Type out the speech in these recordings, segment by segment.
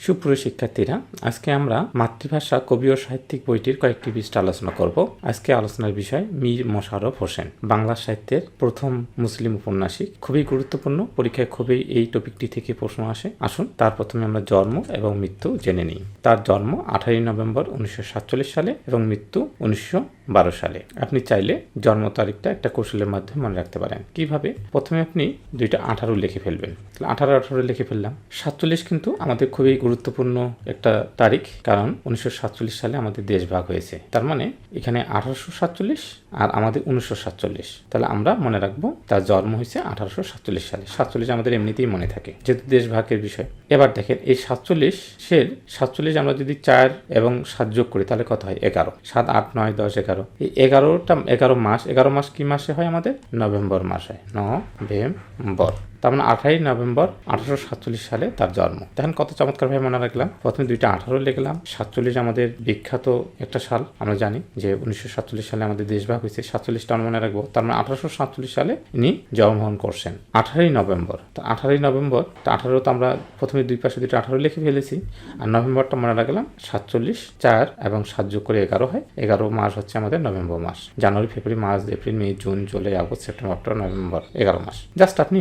সুপ্রিয় শিক্ষার্থীরা, আজকে আমরা মাতৃভাষা, কবি ও সাহিত্যিক বইটির কয়েকটি পৃষ্ঠা আলোচনা করব। আজকে আলোচনার বিষয় মীর মোশাররফ হোসেন, বাংলা সাহিত্যের প্রথম মুসলিম উপন্যাসিক। খুবই গুরুত্বপূর্ণ, পরীক্ষায় খুবই এই টপিকটি থেকে প্রশ্ন আসে। আসুন, তার প্রথমে আমরা জন্ম এবং মৃত্যু জেনে নিই। তার জন্ম আঠারোই নভেম্বর উনিশশো সাতচল্লিশ সালে এবং মৃত্যু উনিশশো বারো সালে। আপনি চাইলে জন্ম তারিখটা একটা কৌশলের মাধ্যমে মনে রাখতে পারেন। কীভাবে? প্রথমে আপনি দুইটা আঠারো লিখে ফেলবেন। তাহলে আঠারো আঠারো লিখে ফেললাম। সাতচল্লিশ কিন্তু আমাদের খুবই গুরুত্বপূর্ণ একটা তারিখ, কারণ উনিশশো সাতচল্লিশ সালে আমাদের দেশ ভাগ হয়েছে। তার মানে এখানে আঠারোশো সাতচল্লিশ আর আমাদের উনিশশো সাতচল্লিশ। তাহলে আমরা মনে রাখব তার জন্ম হয়েছে আঠারোশো সাতচল্লিশ সালে। সাতচল্লিশ আমাদের এমনিতেই মনে থাকে, যেহেতু দেশ ভাগের বিষয়। এবার দেখেন, এই সাতচল্লিশ সের সাতচল্লিশ আমরা যদি চার এবং সাত যোগ করি, তাহলে কত হয়? এগারো। সাত, আট, নয়, দশ, এগারো। এই এগারোটা, এগারো মাস এগারো মাস কি মাসে হয় আমাদের? নভেম্বর মাসে, নভেম্বর। তার মানে আঠারোই নভেম্বর আঠারোশো সাতচল্লিশ সালে তার জন্ম। দেখেন কত চমৎকারভাবে মনে রাখলাম। প্রথমে দুইটা আঠারো লিখলাম। সাতচল্লিশ আমাদের বিখ্যাত একটা সাল, আমরা জানি যে উনিশশো সাতচল্লিশ সালে আমাদের দেশভাগ হয়েছে। সাতচল্লিশটা আমরা মনে রাখব। তার মানে আঠারোশো সাতচল্লিশ সালে ইনি জন্মগ্রহণ করছেন। আঠারোই নভেম্বর। তো আঠারোই নভেম্বর, তো আঠারো তো আমরা প্রথমে দুই পাশে দুইটা আঠারো লিখে ফেলেছি। আর নভেম্বরটা মনে রাখলাম সাতচল্লিশ চার এবং সাত যোগ করে এগারো হয়। এগারো মাস হচ্ছে আমাদের নভেম্বর মাস। January, February, March, April, May, June, July, August, September, October, November, এগারো মাস। জাস্ট আপনি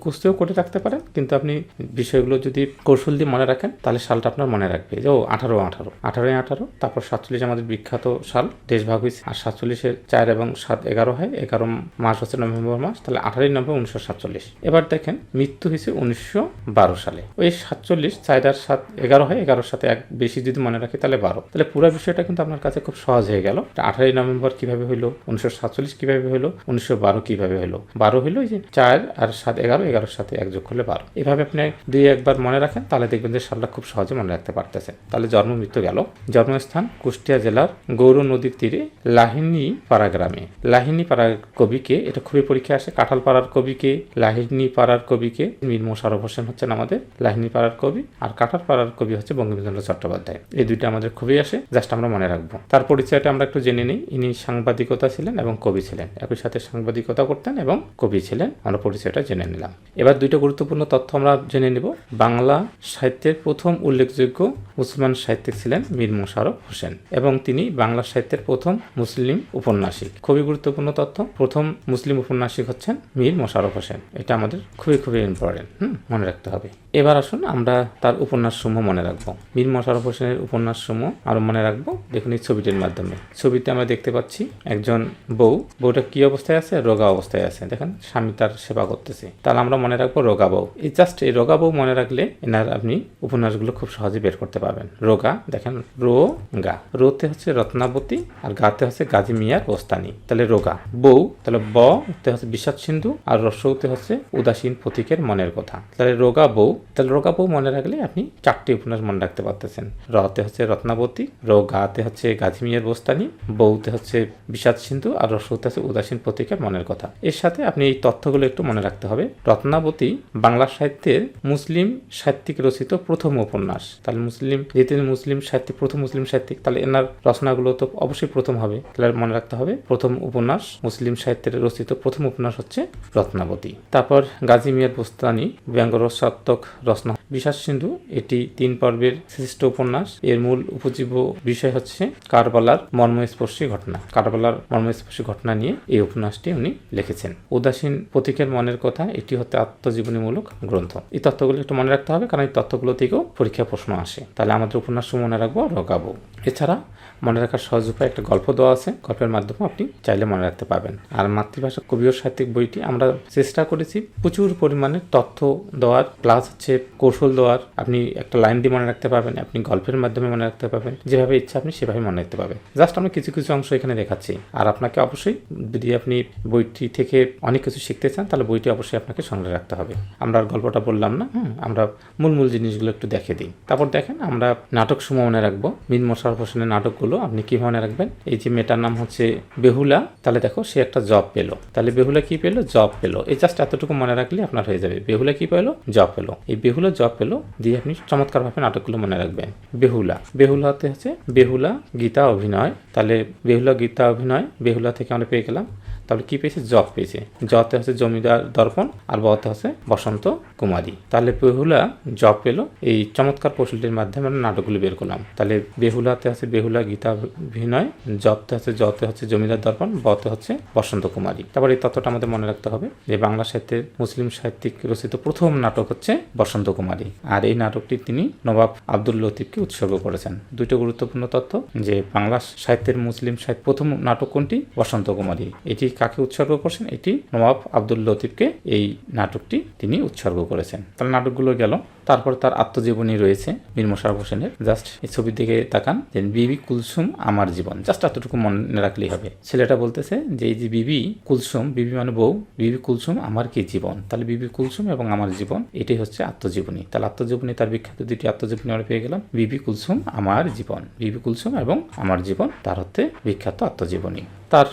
মুখস্থও করে রাখতে পারেন, কিন্তু আপনি বিষয়গুলো যদি কৌশল দিয়ে মনে রাখেন, তাহলে সালটা আপনার মনে রাখবে যে, ও, আঠারো আঠারো। আঠারোই আঠারো, তারপর সাতচল্লিশ আমাদের বিখ্যাত সাল, দেশ ভাগ হয়েছে আর সাতচল্লিশের চার এবং সাত এগারো হয়, এগারো মাস হচ্ছে নভেম্বর মাস, তাহলে আঠারোই নভেম্বর উনিশশো সাতচল্লিশ। এবার দেখেন, মৃত্যু হয়েছে উনিশশো বারো সালে। ওই সাতচল্লিশ, চার আর সাত এগারো হয়, এগারোর সাথে এক বেশি যদি মনে রাখি, তাহলে বারো। তাহলে পুরো বিষয়টা কিন্তু আপনার কাছে খুব সহজ হয়ে গেল। আঠারোই নভেম্বর কীভাবে হইল? উনিশশো সাতচল্লিশ কীভাবে হলো উনিশশো বারো কীভাবে হলো বারো হইল যে চার আর সাত এগারো এগারোর সাথে এক যোগ করলে বারো এভাবে আপনি দুই একবার মনে রাখেন, তাহলে দেখবেন যে সালটা খুব সহজে মনে রাখতে পারতেছে তাহলে জন্ম মৃত্যু গেল। জন্মস্থান কুষ্টিয়া জেলার গৌর নদীর তীরে লাহিনী পাড়া গ্রামে লাহিনী পাড়ার কবিকে, এটা খুবই পরীক্ষা আসে কাঁঠাল পাড়ার কবিকে লাহিনী পাড়ার কবিকে, মীর মোশারফ হোসেন হচ্ছেন আমাদের লাহিনী পাড়ার কবি, আর কাঁঠাল পাড়ার কবি হচ্ছে বঙ্গবন্ধু চট্টোপাধ্যায়। এই দুইটা আমাদের খুবই আসে, জাস্ট আমরা মনে রাখব। তার পরিচয়টা আমরা একটু জেনে নিই। ইনি সাংবাদিকতা ছিলেন এবং কবি ছিলেন। একই সাথে সাংবাদিকতা করতেন এবং কবি ছিলেন। আমরা পরিচয়টা জেনে নিলাম। এবার দুইটা গুরুত্বপূর্ণ তথ্য আমরা জেনে নিব। বাংলা সাহিত্যের প্রথম উল্লেখযোগ্য মুসলমান সাহিত্যিক ছিলেন মীর মোশাররফ হোসেন এবং তিনি বাংলা সাহিত্যের প্রথম মুসলিম উপন্যাসিক। খুবই গুরুত্বপূর্ণ তথ্য, প্রথম মুসলিম উপন্যাসিক হচ্ছেন মীর মোশাররফ হোসেন। এটা আমাদের খুবই খুবই ইম্পর্টেন্ট হুম, মনে রাখতে হবে। এবার আসুন আমরা তার উপন্যাসসমূহ মনে রাখব। মীর মোশাররফ হোসেনের উপন্যাসসমূহ আরও মনে রাখব। দেখুন এই ছবিটির মাধ্যমে। ছবিতে আমরা দেখতে পাচ্ছি একজন বউ। বউটা কি অবস্থায় আছে? রোগা অবস্থায় আছে। দেখেন, স্বামী তার সেবা করতেছে। তাহলে আমরা মনে রাখব রোগা বউ এই জাস্ট এই রোগা বউ মনে রাখলে এনার আপনি উপন্যাসগুলো খুব সহজে বের করতে পারবেন। রোগা, দেখেন, রো গা। রোতে হচ্ছে রত্নাবতী আর গাতে হচ্ছে গাজী মিয়ার ওস্তানি তাহলে রোগা। বউ, তাহলে ব হচ্ছে বিষাদ সিন্ধু আর রসৌতে হচ্ছে উদাসীন প্রতীকের মনের কথা। তাহলে রোগা বউ, তাহলে রোগা বউ মনে রাখলে আপনি চারটি উপন্যাস মনে রাখতে পারতেছেন। রতে হচ্ছে রত্নাবতী রোগাতে হচ্ছে গাজী মিয়ার বোস্তানি, বউতে হচ্ছে বিষাদ সিন্ধু আর রসৌতে হচ্ছে উদাসীন প্রতীকের মনের কথা। এর সাথে আপনি এই তথ্যগুলো একটু মনে রাখতে হবে। রত্নাবতী বাংলা সাহিত্যের মুসলিম সাহিত্যিক রচিত প্রথম উপন্যাস। তাহলে মুসলিম, যেহেতু মুসলিম সাহিত্যিক, প্রথম মুসলিম সাহিত্যিক, তাহলে এনার রচনাগুলো তো অবশ্যই প্রথম হবে। তাহলে মনে রাখতে হবে, প্রথম উপন্যাস, মুসলিম সাহিত্যের রচিত প্রথম উপন্যাস হচ্ছে রত্নাবতী। তারপর গাজী মিয়ার বোস্তানি, ব্যঙ্গরসাত্মক রচনা। বিশ্বাস সিন্ধু, এটি তিন পর্বের শ্রেষ্ঠ উপন্যাস। এর মূল উপজীব্য বিষয় হচ্ছে কারবালার মর্মস্পর্শী ঘটনা। কারবালার মর্মস্পর্শী ঘটনা নিয়ে এই উপন্যাসটি উনি লিখেছেন। উদাসীন প্রতীকের মনের কথা, এটি হচ্ছে আত্মজীবনীমূলক গ্রন্থ। এই তথ্যগুলো একটু মনে রাখতে হবে, কারণ এই তথ্যগুলো থেকেও পরীক্ষা প্রশ্ন আসে। তাহলে আমাদের উপন্যাস মনে রাখব, রগাবো। এছাড়া মনে রাখার সহজ উপায় একটা গল্প দেওয়া আছে, গল্পের মাধ্যমে আপনি চাইলে মনে রাখতে পারবেন। আর মাতৃভাষা কবি ও সাহিত্যিক বইটি আমরা চেষ্টা করেছি প্রচুর পরিমাণে তথ্য দেওয়ার প্লাস হচ্ছে কৌশল দেওয়ার। আপনি একটা লাইন দিয়ে মনে রাখতে পারবেন, আপনি গল্পের মাধ্যমে মনে রাখতে পারবেন, যেভাবে ইচ্ছা আপনি সেভাবে মনে রাখতে পারবেন। জাস্ট আমরা কিছু কিছু অংশ এখানে দেখাচ্ছি। আর আপনাকে অবশ্যই যদি আপনি বইটি থেকে অনেক কিছু শিখতে চান, তাহলে বইটি অবশ্যই আপনাকে সঙ্গে রাখতে হবে। আমরা আর গল্পটা বললাম না। হুম। আমরা মূল মূল জিনিসগুলো একটু দেখে দিই। তারপর দেখেন আমরা নাটক সময় মনে রাখব। মিন মোশারফ হোসেনের নাটকগুলো আপনি কি মনে রাখবেন? এই যে মেয়েটার নাম হচ্ছে বেহুলা তাহলে দেখো সে একটা জব পেল। তাহলে বেহুলা কি পেল? জব পেল। এই জাস্ট এতটুকু মনে রাখলে আপনার হয়ে যাবে। বেহুলা কি পেল? জব পেল। এই বেহুলা জব পেল দিয়ে আপনি চমৎকারভাবে নাটকগুলো মনে রাখবেন। বেহুলা। বেহুলাতে হচ্ছে বেহুলা গীতা অভিনয়। তাহলে বেহুলা গীতা অভিনয় বেহুলা থেকে আমরা পেয়ে গেলাম। তাহলে কি পেয়েছে? জব পেয়েছে। জতে হচ্ছে জমিদার দর্পণ আর বতে হচ্ছে বসন্ত, কুমারী। তাহলে বেহুলা জব পেল, এই চমৎকার কৌশলটির মাধ্যমে আমরা নাটকগুলি বের করলাম। তাহলে বেহুলাতে আছে বেহুলা গীতা অভিনয় জবতে হচ্ছে জতে হচ্ছে জমিদার দর্পণ, বতে হচ্ছে বসন্ত কুমারী। তারপর এই তথ্যটা আমাদের মনে রাখতে হবে যে বাংলা সাহিত্যের মুসলিম সাহিত্যিক রচিত প্রথম নাটক হচ্ছে বসন্ত কুমারী। আর এই নাটকটি তিনি নবাব আব্দুল লতিফকে উৎসর্গ করেছেন। দুটো গুরুত্বপূর্ণ তথ্য যে বাংলা সাহিত্যের মুসলিম সাহিত্য প্রথম নাটক কোনটি? বসন্ত কুমারী। এটি কাকে উৎসর্গ করছেন? এটি নবাব আব্দুল লতিফকে এই নাটকটি তিনি উৎসর্গ করেছেন। তাহলে নাটকগুলো গেল। তারপর তার আত্মজীবনী রয়েছে মীর মোশাররফ হোসেনের। জাস্ট এই ছবির দিকে তাকান যে বিবি কুলসুম আমার জীবন। জাস্ট এতটুকু মনে রাখলেই হবে। ছেলেটা বলতেছে যে, এই যে বিবি কুলসুম, বিবি মানে বউ, বিবি কুলসুম আমার কি জীবন? তাহলে বিবি কুলসুম এবং আমার জীবন, এটাই হচ্ছে আত্মজীবনী। তাহলে আত্মজীবনী, তার বিখ্যাত দুটি আত্মজীবনী আমরা পেয়ে গেলাম। বিবি কুলসুম আমার জীবন, বিবি কুলসুম এবং আমার জীবন, তার হচ্ছে বিখ্যাত আত্মজীবনী। তার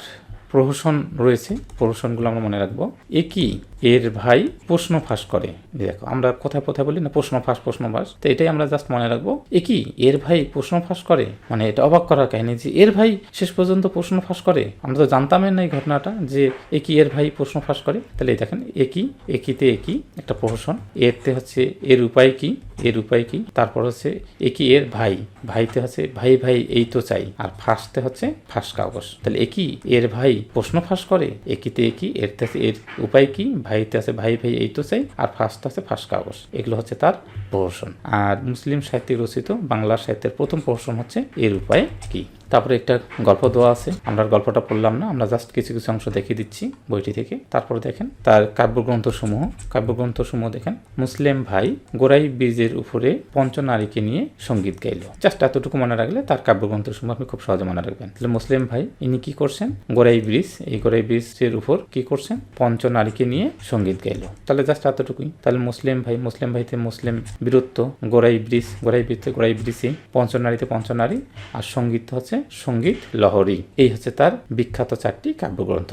প্রহসন রয়েছে। প্রহসনগুলো আমরা মনে রাখব। এ কি? এর ভাই প্রশ্ন ফাঁস করে দেখো, আমরা কোথায় কোথায় বলি না প্রশ্ন ফাঁস প্রশ্ন ফাঁস তো এটাই আমরা জাস্ট মনে রাখব। এ কি? এর ভাই প্রশ্ন ফাঁস করে? মানে এটা অবাক করার কাহিনী যে এর ভাই শেষ পর্যন্ত প্রশ্ন ফাঁস করে? আমরা তো জানতামই না এই ঘটনাটা যে এ কি এর ভাই প্রশ্ন ফাঁস করে? তাহলে এই দেখেন, এ কি? একিতে একই একটা প্রহসন। এরতে হচ্ছে এর উপায় কি? এর উপায় কি? তারপর হচ্ছে এ কি এর ভাই? ভাইতে হচ্ছে ভাই ভাই, এই তো চাই। আর ফাঁসতে হচ্ছে ফাঁস কাগজ। তাহলে একই এর ভাই প্রশ্ন ফাঁস করে একিতে কি? এরতে আছে এর উপায় কি? ভাইতে আছে, ভাই ভাই, এই তো চাই আর ফার্স্ট আছে ফার্স্ট কাগজ। এগুলো হচ্ছে তার প্রহসন আর মুসলিম সাহিত্যে রচিত বাংলা সাহিত্যের প্রথম প্রহসন হচ্ছে এর উপায় কি? তারপরে একটা গল্প দেওয়া আছে। আমরা গল্পটা পড়লাম না, আমরা জাস্ট কিছু কিছু অংশ দেখিয়ে দিচ্ছি বইটি থেকে। তারপরে দেখেন, তার কাব্যগ্রন্থ সমূহ কাব্যগ্রন্থ সমূহ দেখেন, মুসলিম ভাই গোড়াই বীজের উপরে পঞ্চনারীকে নিয়ে সংগীত গাইল। জাস্ট এতটুকু মনে রাখলে তার কাব্যগ্রন্থ সমূহ আপনি খুব সহজে মনে রাখবেন। তাহলে মুসলিম ভাই ইনি কি করছেন? গোড়াই ব্রিজ এই গোড়াই ব্রিজের উপর কি করছেন? পঞ্চনারীকে নিয়ে সংগীত গাইল। তাহলে জাস্ট এতটুকুই। তাহলে মুসলিম ভাই, মুসলিম ভাইতে মুসলিম বীরত্ব, গোড়াই ব্রিজ, গোড়াই বৃত্তে গোড়াই ব্রিসি পঞ্চনারীতে পঞ্চনারী আর সংগীত হচ্ছে সংগীত লহরী। এই হচ্ছে তার বিখ্যাত চারটি কাব্যগ্রন্থ।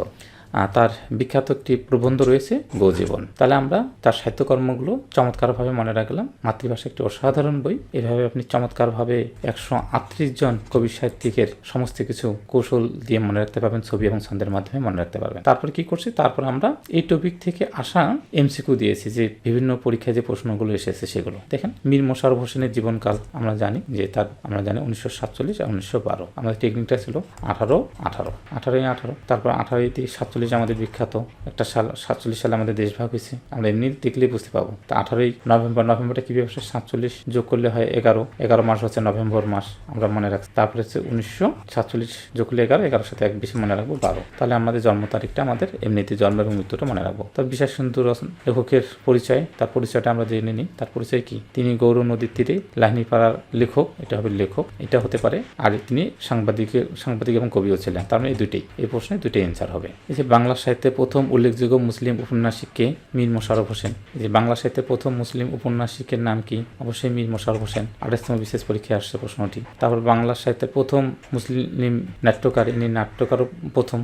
তার বিখ্যাত একটি প্রবন্ধ রয়েছে গৌজীবন তাহলে আমরা তার সাহিত্যকর্মগুলো চমৎকারভাবে মনে রাখলাম। মাতৃভাষা একটি অসাধারণ বই। এভাবে আপনি চমৎকারভাবে একশো আটত্রিশ জন কবি সাহিত্যিকের সমস্ত কিছু কৌশল দিয়ে মনে রাখতে পারবেন, ছবি এবং ছন্দের মাধ্যমে মনে রাখতে পারবেন। তারপর কি করছি? তারপর আমরা এই টপিক থেকে আসা এমসিকিউ দিয়েছি, যে বিভিন্ন পরীক্ষায় যে প্রশ্নগুলো এসেছে সেগুলো। দেখেন, মীর মোশাররফ হোসেনের জীবনকাল আমরা জানি, যে তার আমরা জানি উনিশশো সাতচল্লিশ উনিশশো বারো। আমাদের টেকনিকটা ছিল আঠারো আঠারো। আঠারোই আঠারো, তারপর আঠারোই দিয়ে সাতচল্লিশ আমাদের বিখ্যাত। একটা সাল, সাতচল্লিশ সালে আমাদের দেশভাগ হয়েছে। আমরা এমনি দেখলেই বুঝতে পাবো তা আঠারোই নভেম্বর, নভেম্বরটা কি ব্যবসা? সাতচল্লিশ যোগ করলে হয় এগারো। এগারো মাস হচ্ছে নভেম্বর মাস, আমরা মনে রাখছি। তারপরে হচ্ছে উনিশশো সাতচল্লিশ যোগ করলে এগারো, এগারোর সাথে এক বেশি মনে রাখব বারো। তাহলে আমাদের জন্ম তারিখটা আমাদের এমনিতে জন্ম এবং মৃত্যুটা মনে রাখব। তার বিশেষ সুন্দর লেখকের পরিচয়, তার পরিচয়টা আমরা জেনে নিই। তার পরিচয় কি? তিনি গৌর নদীর তীরে লাহিনীপাড়ার লেখক, এটা হবে লেখক, এটা হতে পারে আর তিনি সাংবাদিক সাংবাদিক এবং কবিও ছিলেন। তার মানে এই দুইটাই, এই প্রশ্নে দুইটাই অ্যান্সার হবে। এই যে বাংলা সাহিত্যে প্রথম উল্লেখযোগ্য মুসলিম উপন্যাসিককে মীর মোশাররফ হোসেন। যে বাংলা সাহিত্যে প্রথম মুসলিম উপন্যাসিকের নাম কি? অবশ্যই মীর মোশাররফ হোসেন। আঠাশতম বিশেষ পরীক্ষায় আসছে প্রশ্নটি। তারপর বাংলা সাহিত্যে প্রথম মুসলিম নাট্যকার, ইনি নাট্যকারও প্রথম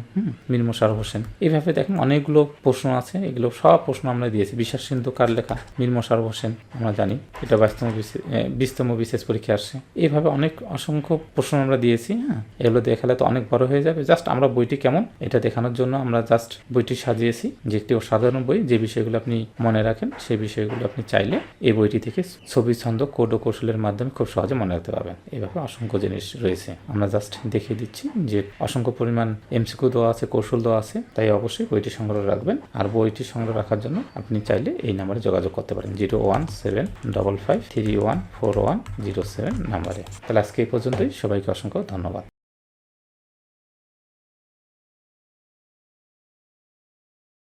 মীর মোশাররফ হোসেন। এইভাবে দেখেন অনেকগুলো প্রশ্ন আছে, এগুলো সব প্রশ্ন আমরা দিয়েছি। বিশ্বাস সিন্ধু কার লেখা? মীর মোশাররফ হোসেন, আমরা জানি। এটা বাইশতম বিশতম বিশেষ পরীক্ষা আসছে। এইভাবে অনেক অসংখ্য প্রশ্ন আমরা দিয়েছি হ্যাঁ। এগুলো দেখালে তো অনেক বড় হয়ে যাবে। জাস্ট আমরা বইটি কেমন? এটা দেখানোর জন্য আমরা জাস্ট বইটি সাজিয়েছি, যে একটি অসাধারণ বই, যে বিষয়গুলো আপনি মনে রাখেন, সেই বিষয়গুলো আপনি চাইলে এই বইটি থেকে ছবি ছন্দ, কোড ও কৌশলের মাধ্যমে খুব সহজে মনে রাখতে পারবেন। এইভাবে অসংখ্য জিনিস রয়েছে। আমরা জাস্ট দেখিয়ে দিচ্ছি যে অসংখ্য পরিমাণ এমসিকিউ দেওয়া আছে, কৌশল দেওয়া আছে, তাই অবশ্যই বইটি সংগ্রহ রাখবেন। আর বইটি সংগ্রহ রাখার জন্য আপনি চাইলে এই নাম্বারে যোগাযোগ করতে পারেন, zero one seven double five three one four one zero seven নাম্বারে। তাহলে আজকে এই পর্যন্তই। সবাইকে অসংখ্য ধন্যবাদ।